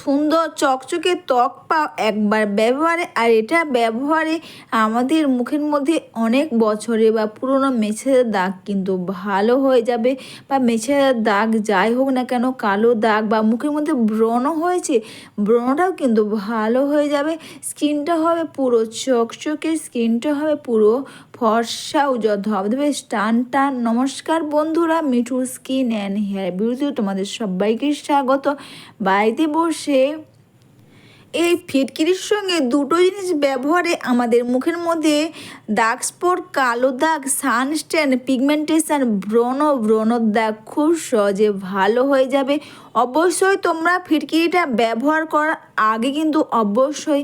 সুন্দর চকচকে ত্বক পা একবার ব্যবহারে, আর এটা ব্যবহারে আমাদের মুখের মধ্যে অনেক বছরে বা পুরনো মেছের দাগ কিন্তু ভালো হয়ে যাবে। বা মেছের দাগ যাই হোক না কেন, কালো দাগ বা মুখের মধ্যে ব্রণ হয়েছে, ব্রণটাও কিন্তু ভালো হয়ে যাবে। স্কিনটা হবে পুরো চকচকে, স্কিনটা হবে পুরো ফর্সা উজ্জ্বল ধবধবে টান টান। নমস্কার বন্ধুরা, Mithu skin and hair beauty তোমাদের সবাইকে স্বাগত। বাড়িতে বসে এই ফিটকিরির সঙ্গে দুটো জিনিস ব্যবহারে আমাদের মুখের মধ্যে দাগ স্পট কালো দাগ সানস্ট্যান পিগমেন্টেশন, ব্রণ ব্রণর দাগ খুব সহজে ভালো হয়ে যাবে। অবশ্যই তোমরা ফিটকিরিটা ব্যবহার করার আগে কিন্তু অবশ্যই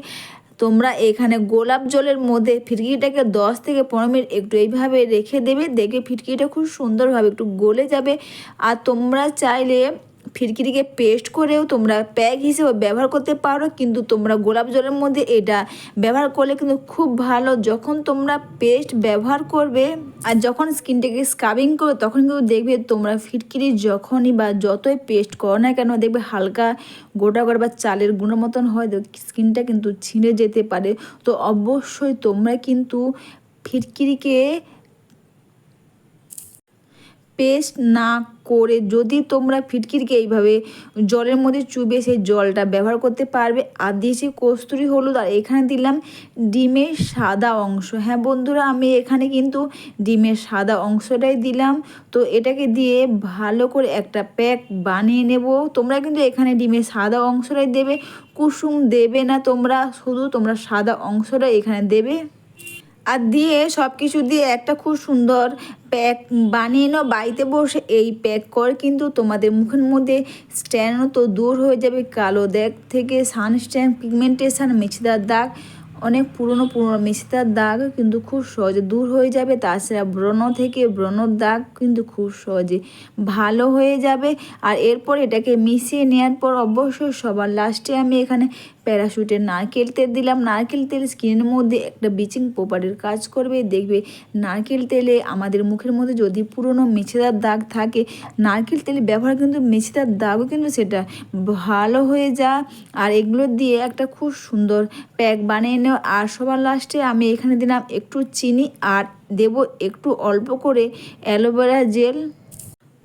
তোমরা এখানে গোলাপ জলের মধ্যে ফিটকিটাকে দশ থেকে পনেরো মিনিট একটু এইভাবে রেখে দেবে, দেখে ফিটকিটা খুব সুন্দরভাবে একটু গলে যাবে। আর তোমরা চাইলে ফিরকিরিকে পেস্ট করেও তোমরা প্যাক হিসেবে ব্যবহার করতে পারো, কিন্তু তোমরা গোলাপ জলের মধ্যে এটা ব্যবহার করলে কিন্তু খুব ভালো। যখন তোমরা পেস্ট ব্যবহার করবে আর যখন স্কিনটাকে স্ক্রাবিং করবে, তখন কিন্তু দেখবে তোমরা ফিটকিরি যখনই বা যতই পেস্ট করো না কেন, দেখবে হালকা গোটা গোটা বা চালের গুঁড়ো মতন হয় স্কিনটা কিন্তু ছিঁড়ে যেতে পারে। তো অবশ্যই তোমরা কিন্তু ফিটকিরিকে পেস্ট না করে যদি তোমরা ফিটকিরকে এইভাবে জলের মধ্যে চুবে সেই জলটা ব্যবহার করতে পারবে, আর দিয়েছি কস্তুরি হলুদ, আর এখানে দিলাম ডিমের সাদা অংশ। হ্যাঁ বন্ধুরা, আমি এখানে কিন্তু ডিমের সাদা অংশটাই দিলাম। তো এটাকে দিয়ে ভালো করে একটা প্যাক বানিয়ে নেব। তোমরা কিন্তু এখানে ডিমের সাদা অংশটাই দেবে, কুসুম দেবে না তোমরা, শুধু তোমরা সাদা অংশটা এখানে দেবে। আর দিয়ে সব কিছু দিয়ে একটা খুব সুন্দর প্যাক বানিয়ে নাও। বাড়িতে বসে এই প্যাক কর কিন্তু তোমাদের মুখের মধ্যে স্ট্যান্ডও তো দূর হয়ে যাবে। কালো দাগ থেকে সানস্ট্যান্ড পিগমেন্টেশন মেছেদার দাগ, অনেক পুরনো পুরনো মেছেদার দাগ কিন্তু খুব সহজে দূর হয়ে যাবে। তাছাড়া ব্রণ থেকে ব্রণর দাগ কিন্তু খুব সহজে ভালো হয়ে যাবে। আর এরপর এটাকে মিশিয়ে নেওয়ার পর অবশ্যই সবার লাস্টে আমি এখানে প্যারাশুটের নারকেল তেল দিলাম। নারকেল তেল স্কিনের মধ্যে একটা ব্লিচিং প্রপারের কাজ করবে। দেখবে নারকেল তেলে আমাদের মুখের মধ্যে যদি পুরনো মেছেদার দাগ থাকে, নারকেল তেল ব্যবহার কিন্তু মেছেদার দাগও কিন্তু সেটা ভালো হয়ে যায়। আর এগুলো দিয়ে একটা খুব সুন্দর প্যাক বানিয়ে নেওয়া আর সবার লাস্টে আমি এখানে দিলাম একটু চিনি আর দেব একটু অল্প করে অ্যালোভেরা জেল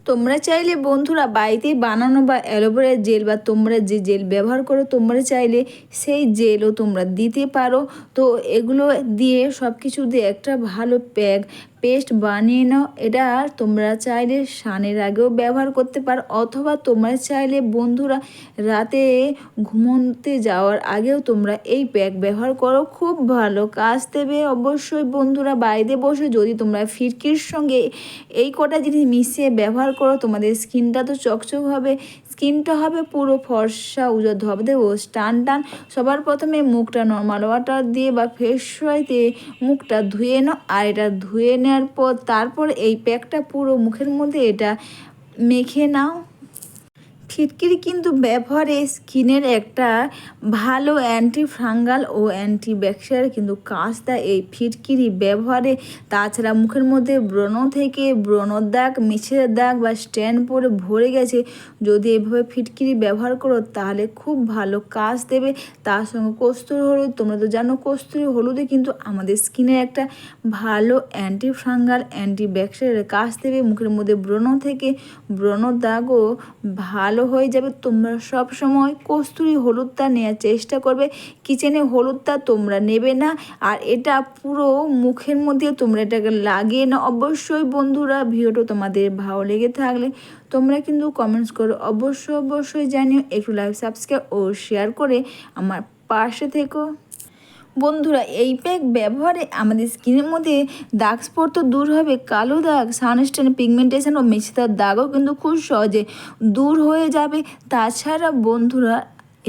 তোমরা চাইলে বন্ধুরা বাড়িতে বানানো বা অ্যালোভেরার জেল বা তোমরা যে জেল ব্যবহার করো, তোমরা চাইলে সেই জেলও তোমরা দিতে পারো। তো এগুলো দিয়ে সব কিছু দিয়ে একটা ভালো প্যাক পেস্ট বানিয়ে নাও। এটা তোমরা চাইলে স্নানের আগেও ব্যবহার করতে পারো, অথবা তোমরা চাইলে বন্ধুরা রাতে ঘুমোতে যাওয়ার আগেও তোমরা এই প্যাক ব্যবহার করো। খুব ভালো কাজ দেবে অবশ্যই বন্ধুরা। বাইরে বসে যদি তোমরা ফিরকির সঙ্গে এই কটা জিনিস মিশিয়ে ব্যবহার করো, তোমাদের স্কিনটা তো চকচক হবে। স্কিনটা হবে পুরো ফর্সা উজো ধবধে ও টান টান। সবার প্রথমে মুখটা নর্মাল ওয়াটার দিয়ে বা ফেস ওয়াশ দিয়ে মুখটা ধুয়ে নাও। আর এটা ধুয়ে নেওয়ার পর তারপর এই প্যাকটা পুরো মুখের মধ্যে এটা মেখে নাও। ফিটকিরি কিন্তু ব্যবহারে স্কিনের একটা ভালো অ্যান্টি ফাঙ্গাল ও অ্যান্টি ব্যাকটেরিয়ার কিন্তু কাজ দেয় এই ফিটকিরি ব্যবহারে। তাছাড়া মুখের মধ্যে ব্রণ থেকে ব্রণর দাগ মিছের দাগ বা স্ট্যান্ড পরে ভরে গেছে। যদি এভাবে ফিটকিরি ব্যবহার করো তাহলে খুব ভালো কাজ দেবে। তার সঙ্গে কস্তুরি হলুদ, তোমরা তো জানো কস্তুরি হলুদে কিন্তু আমাদের স্কিনের একটা ভালো অ্যান্টি ফাঙ্গাল অ্যান্টি ব্যাকটেরিয়ার কাজ দেবে। মুখের মধ্যে ব্রণ থেকে ব্রণর দাগও ভালো হয়ে যাবে, তোমরা সব সময় কস্তুরি হলুদটা নেওয়ার চেষ্টা করবে। কিচেনে হলুদটা তোমরা নেবে না, আর এটা পুরো মুখের মধ্যে তোমরা এটাকে লাগিয়ে না অবশ্যই বন্ধুরা, ভিডিওটা তোমাদের ভালো লেগে থাকলে তোমরা কিন্তু কমেন্টস করো অবশ্যই অবশ্যই জানিও। একটু লাইভ সাবস্ক্রাইব ও শেয়ার করে আমার পাশে থেকো। বন্ধুরা, এই প্যাক ব্যবহারে আমাদের স্কিনের মধ্যে দাগ স্পট তো দূর হবে। কালো দাগ সানস্টেন পিগমেন্টেশন ও মেশিদার দাগও কিন্তু খুব সহজে দূর হয়ে যাবে। তাছাড়া বন্ধুরা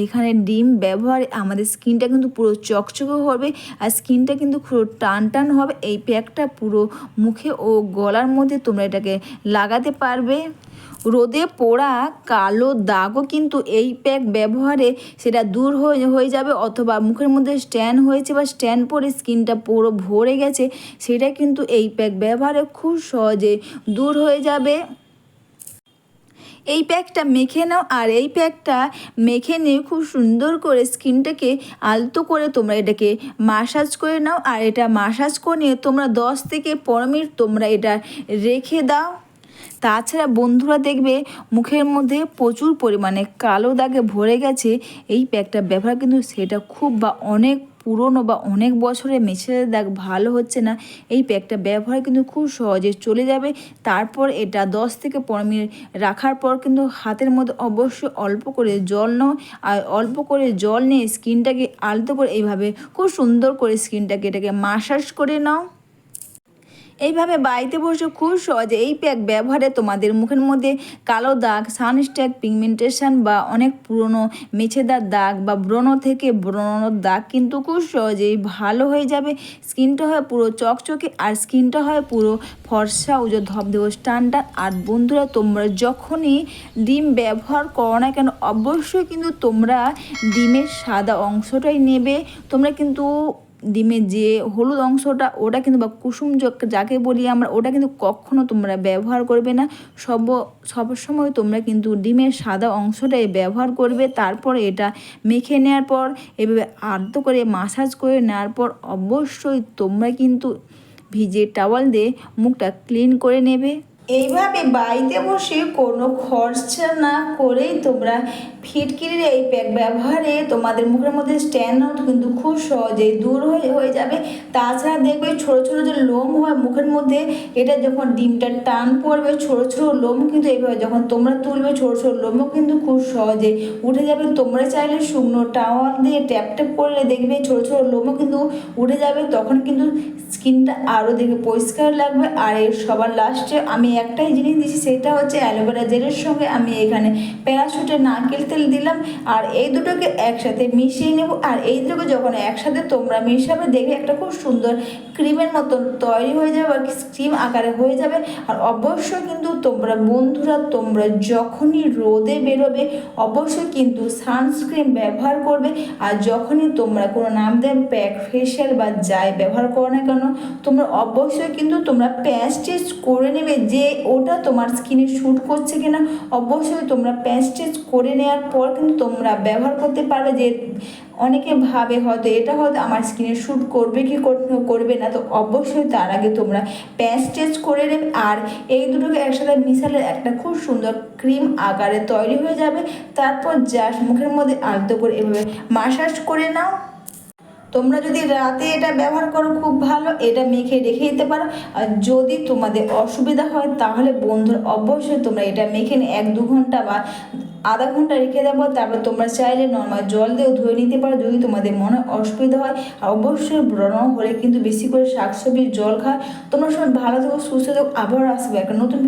এখানে ডিম ব্যবহারে, আমাদের স্কিনটা কিন্তু পুরো চকচকে হবে আর স্কিনটা কিন্তু পুরো টান টান হবে। এই প্যাকটা পুরো মুখে ও গলার মধ্যে তোমরা এটাকে লাগাতে পারবে। রোদে পোড়া কালো দাগও কিন্তু এই প্যাক ব্যবহারে সেটা দূর হয়ে যাবে অথবা মুখের মধ্যে স্ট্যান্ড হয়েছে বা স্ট্যান্ড পরে স্কিনটা পুরো ভরে গেছে, সেটা কিন্তু এই প্যাক ব্যবহারে খুব সহজে দূর হয়ে যাবে। এই প্যাকটা মেখে নাও আর এই প্যাকটা মেখে নিয়ে খুব সুন্দর করে স্কিনটাকে আলতো করে তোমরা এটাকে মাসাজ করে নাও আর এটা মাসাজ করে নিয়ে তোমরা দশ থেকে পনেরো মিনিট তোমরা এটা রেখে দাও। তাছাড়া বন্ধুরা দেখবে মুখের মধ্যে প্রচুর পরিমাণে কালো দাগে ভরে গেছে। এই প্যাকটা ব্যবহার কিন্তু সেটা খুব বা অনেক পুরনো বা অনেক বছরের মেছেদের দাগ ভালো হচ্ছে না, এই প্যাকটা ব্যবহার কিন্তু খুব সহজে চলে যাবে। তারপর এটা দশ থেকে পনেরো মিনিট রাখার পর কিন্তু হাতের মধ্যে অবশ্যই অল্প করে জল নাও আর অল্প করে জল নিয়ে স্কিনটাকে আলতো করে এইভাবে খুব সুন্দর করে স্কিনটাকে এটাকে মাসাজ করে নাও। এইভাবে বাড়িতে বসে খুব সহজে এই প্যাক ব্যবহারে তোমাদের মুখের মধ্যে কালো দাগ, সানস্ট্যাক, পিগমেন্টেশন বা অনেক পুরনো মেছেদার দাগ বা ব্রণ থেকে ব্রণর দাগ কিন্তু খুব সহজেই ভালো হয়ে যাবে। স্কিনটা হয় পুরো চকচকে আর স্কিনটা হয় পুরো ফর্সা উজো ধবধেব স্ট্যান্ডার্ড। আর বন্ধুরা, তোমরা যখনই ডিম ব্যবহার করো না কেন, অবশ্যই কিন্তু তোমরা ডিমের সাদা অংশটাই নেবে। তোমরা কিন্তু ডিমের যে হলুদ অংশটা, ওটা কিন্তু বা কুসুম যাকে বলি আমরা, ওটা কিন্তু কখনো তোমরা ব্যবহার করবে না। সব সবসময় তোমরা কিন্তু ডিমের সাদা অংশটাই ব্যবহার করবে, তারপর এটা মেখে নেওয়ার পর, এভাবে আর্দ্র করে মাসাজ করে নেওয়ার পর অবশ্যই তোমরা কিন্তু ভিজে টাওয়াল দিয়ে মুখটা ক্লিন করে নেবে। এইভাবে বাড়িতে বসে কোনো খরচা না করেই তোমরা ফিটকিরির এই প্যাক ব্যবহারে তোমাদের মুখের মধ্যে স্ট্যান্ড আউট কিন্তু খুব সহজেই দূর হয়ে হয়ে যাবে। তাছাড়া দেখবে ছোট ছোট যে লোম হয় মুখের মধ্যে, এটা যখন ডিমটা টান পড়বে, ছোট ছোট লোম কিন্তু এইভাবে যখন তোমরা তুলবে, ছোট ছোট লোমও কিন্তু খুব সহজে উঠে যাবে। তোমরা চাইলে শুকনো টাওয়াল দিয়ে ট্যাপ ট্যাপ করলে দেখবে ছোট ছোট লোমও কিন্তু উঠে যাবে। তখন কিন্তু স্কিনটা আরও দেখবে পরিষ্কার লাগবে। আর এর সবার লাস্টে আমি একটাই জিনিস দিচ্ছি সেটা হচ্ছে অ্যালোভেরা জেলের সঙ্গে আমি এখানে প্যারাশুটের নারকেল তেল দিলাম আর এই দুটোকে একসাথে মিশিয়ে নেব। আর এই দুটোকে যখন একসাথে তোমরা মিশাবে, দেখবে একটা খুব সুন্দর ক্রিমের মতন তৈরি হয়ে যাবে বা ক্রিম আকারে হয়ে যাবে। আর অবশ্যই কিন্তু তোমরা বন্ধুরা, তোমরা যখনই রোদে বেরোবে, অবশ্যই কিন্তু সানস্ক্রিন ব্যবহার করবে। আর যখনই তোমরা কোনো নাম দেয় প্যাক ফেশিয়াল বা যাই ব্যবহার করো না কেন, তোমরা অবশ্যই কিন্তু তোমরা প্যাচ টেস্ট করে নেবে যে ওটা তোমার স্কিনে শ্যুট করছে কিনা, অবশ্যই তোমরা প্যাচ টেস্ট করে নেওয়ার পর কিন্তু তোমরা ব্যবহার করতে পারবে যে অনেকে ভাবে হয়তো এটা হয়তো আমার স্কিনে শ্যুট করবে কি করবে না, তো অবশ্যই তার আগে তোমরা প্যাচ টেস্ট করে নেবে। আর এই দুটোকে একসাথে মিশালে একটা খুব সুন্দর ক্রিম আকারে তৈরি হয়ে যাবে। তারপর জাস্ট মুখের মধ্যে আলতো করে এভাবে মাসাজ করে নাও। তোমরা যদি রাতে এটা ব্যবহার করো, খুব ভালো। এটা মেখে রেখে দিতে পারো। আর যদি তোমাদের অসুবিধা হয়, তাহলে বন্ধুর অবশ্যই তোমরা এটা মেখে এক দু ঘণ্টা বা আধা ঘণ্টা রেখে দেবো। তারপর তোমরা চাইলে নর্মাল জল দিয়েও ধুয়ে নিতে পারো যদি তোমাদের মনে অসুবিধা হয়। অবশ্যই ব্রণ হলে কিন্তু বেশি করে শাকসবজির জল খায় তোমরা সবাই ভালো থেকো, সুস্থ থেকো। আবার আসবে একটা নতুন